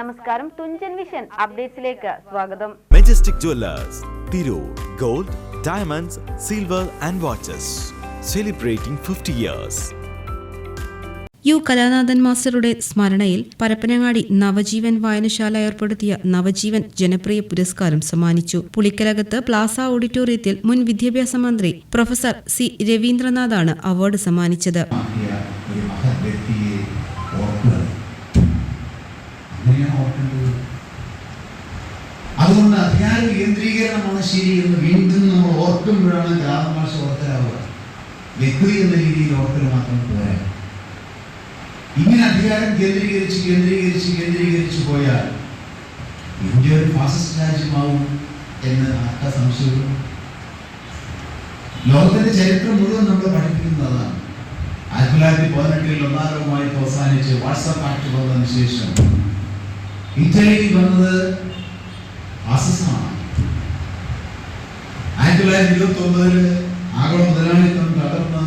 നമസ്കാരം തുഞ്ചൻ വിഷൻ അപ്ഡേറ്റ്സിലേക്ക് സ്വാഗതം. Majestic Jewellers Tirur gold diamonds silver and watches celebrating fifty years U Kalanathan മാസ്റ്ററുടെ സ്മരണയിൽ പരപ്പനങ്ങാടി നവജീവൻ വായനശാല ഏർപ്പെടുത്തിയ നവജീവൻ ജനപ്രിയ പുരസ്കാരം സമ്മാനിച്ചു. പുളിക്കലകത്ത് പ്ലാസ ഓഡിറ്റോറിയത്തിൽ മുൻ വിദ്യാഭ്യാസ മന്ത്രി പ്രൊഫസർ സി രവീന്ദ്രനാഥാണ് അവാർഡ് സമ്മാനിച്ചത്. അങ്ങനെയാണ് ഓർക്കേണ്ടത് അതുകൊണ്ട് അധികാര കേന്ദ്രീകരണമാണ് ശരി എന്ന് വീണ്ടും നമ്മൾ ഓർക്കുമ്പോഴാണ് കലാതമാശ ഓർക്കലാവുക. വ്യക്തി എന്ന രീതിയിൽ ഓർക്കൽ മാത്രം പോരാ. ഇങ്ങനെ അധികാരം കേന്ദ്രീകരിച്ച് കേന്ദ്രീകരിച്ച് കേന്ദ്രീകരിച്ച് പോയാൽ ഇന്ത്യ ഒരു ഫാസിസ്റ്റ് രാജ്യമാവും എന്ന് ആർക്ക സംശയവും ലോകത്തിന്റെ ചരിത്രം മുഴുവൻ നമ്മൾ പഠിപ്പിക്കുന്നതാണ്. ആയിരത്തി തൊള്ളായിരത്തി പതിനെട്ടിൽ ഒന്നാം ലോകമായിട്ട് അവസാനിച്ച് വാട്സാപ്പ് ആക്ട് വന്നതിന് ശേഷം ഇറ്റലിയിൽ വന്നത് ഫാസിസമാണ് ആയിരത്തി തൊള്ളായിരത്തി ഇരുപത്തി ഒമ്പതിൽ ആഗോള മുതലാളിത്തം തകർന്ന്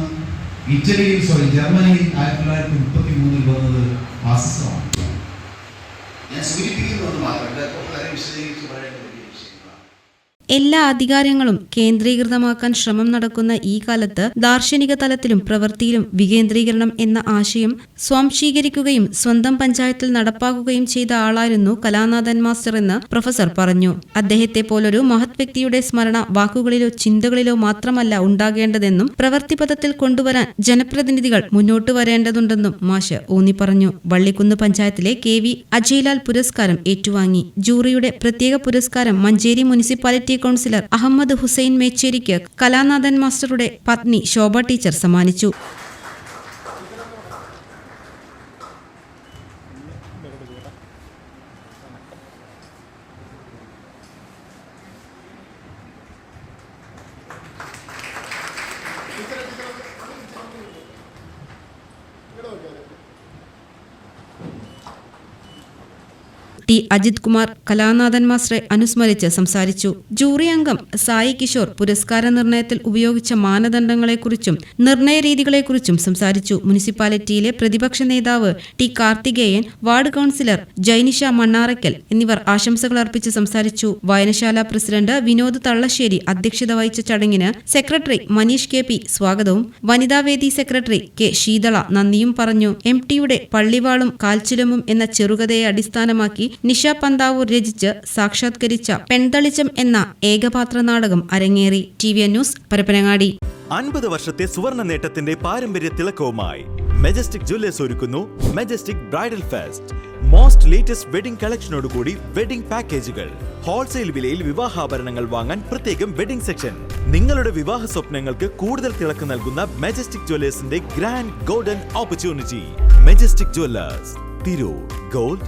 ഇറ്റലിയിൽ സോറി ജർമ്മനിയിൽ ആയിരത്തി തൊള്ളായിരത്തി മുപ്പത്തി മൂന്നിൽ വന്നത് ഫാസിസമാണ് ഞാൻ സൂചിപ്പിക്കുന്നത് മാത്രമല്ല വിശദീകരിച്ച് പറയേണ്ട വലിയ വിഷയങ്ങളാണ് എല്ലാ അധികാരങ്ങളും കേന്ദ്രീകൃതമാക്കാൻ ശ്രമം നടക്കുന്ന ഈ കാലത്ത് ദാർശനിക തലത്തിലും പ്രവൃത്തിയിലും വികേന്ദ്രീകരണം എന്ന ആശയം സ്വാംശീകരിക്കുകയും സ്വന്തം പഞ്ചായത്തിൽ നടപ്പാക്കുകയും ചെയ്ത ആളായിരുന്നു കലാനാഥൻ മാസ്റ്റർ എന്ന് പ്രൊഫസർ പറഞ്ഞു. അദ്ദേഹത്തെ പോലൊരു മഹത് വ്യക്തിയുടെ സ്മരണ വാക്കുകളിലോ ചിന്തകളിലോ മാത്രമല്ല ഉണ്ടാകേണ്ടതെന്നും പ്രവൃത്തിപഥത്തിൽ കൊണ്ടുവരാൻ ജനപ്രതിനിധികൾ മുന്നോട്ട് വരേണ്ടതുണ്ടെന്നും മാഷ് ഊന്നി പറഞ്ഞു. വള്ളിക്കുന്ന് പഞ്ചായത്തിലെ കെ വി അജയ്ലാൽ പുരസ്കാരം ഏറ്റുവാങ്ങി. ജൂറിയുടെ പ്രത്യേക പുരസ്കാരം മഞ്ചേരി മുനിസിപ്പാലിറ്റി കൗൺസിലർ അഹമ്മദ് ഹുസൈൻ മേച്ചേരിക്ക് കലാനാഥൻ മാസ്റ്ററുടെ പത്നി ശോഭ ടീച്ചർ സമ്മാനിച്ചു. ടി അജിത് കുമാർ കലാനാഥൻ മാസ്റ്ററെ അനുസ്മരിച്ച് സംസാരിച്ചു. ജൂറി അംഗം സായി കിഷോർ പുരസ്കാര നിർണയത്തിൽ ഉപയോഗിച്ച മാനദണ്ഡങ്ങളെക്കുറിച്ചും നിർണയ രീതികളെക്കുറിച്ചും സംസാരിച്ചു. മുനിസിപ്പാലിറ്റിയിലെ പ്രതിപക്ഷ നേതാവ് T Karthikeyan ward councillor Jainisha Mannarakkal എന്നിവർ ആശംസകൾ അർപ്പിച്ച് സംസാരിച്ചു. വായനശാല പ്രസിഡന്റ് വിനോദ് തള്ളശ്ശേരി അധ്യക്ഷത വഹിച്ച ചടങ്ങിന് സെക്രട്ടറി മനീഷ് കെ പി സ്വാഗതവും വനിതാവേദി സെക്രട്ടറി കെ ശീതള നന്ദിയും പറഞ്ഞു. എം ടിയുടെ പള്ളിവാളും കാൽച്ചിലമും എന്ന ചെറുകഥയെ അടിസ്ഥാനമാക്കി നിഷ പന്താവൂർ രചിച്ച് സാക്ഷാത്കരിച്ച പെൺതളിച്ചം എന്ന ഏകപാത്ര നാടകം അരങ്ങേറി ടി വി ന്യൂസ് പരപ്പനങ്ങാടി. അൻപത് വർഷത്തെ സുവർണ നേട്ടത്തിന്റെ പാരമ്പര്യ തിളക്കവുമായി മെജസ്റ്റിക് ജ്വല്ലേഴ്സ് ഒരുക്കുന്നു Majestic bridal fest. Most latest wedding കളക്ഷനോടുകൂടി wedding പാക്കേജുകൾ ഹോൾസെയിൽ വിലയിൽ വിവാഹാഭരണങ്ങൾ വാങ്ങാൻ പ്രത്യേകം വെഡിംഗ് സെക്ഷൻ നിങ്ങളുടെ വിവാഹ സ്വപ്നങ്ങൾക്ക് കൂടുതൽ തിളക്ക് നൽകുന്ന majestic ജ്വല്ലേഴ്സിന്റെ grand golden opportunity Majestic Jewellers Tirur. Gold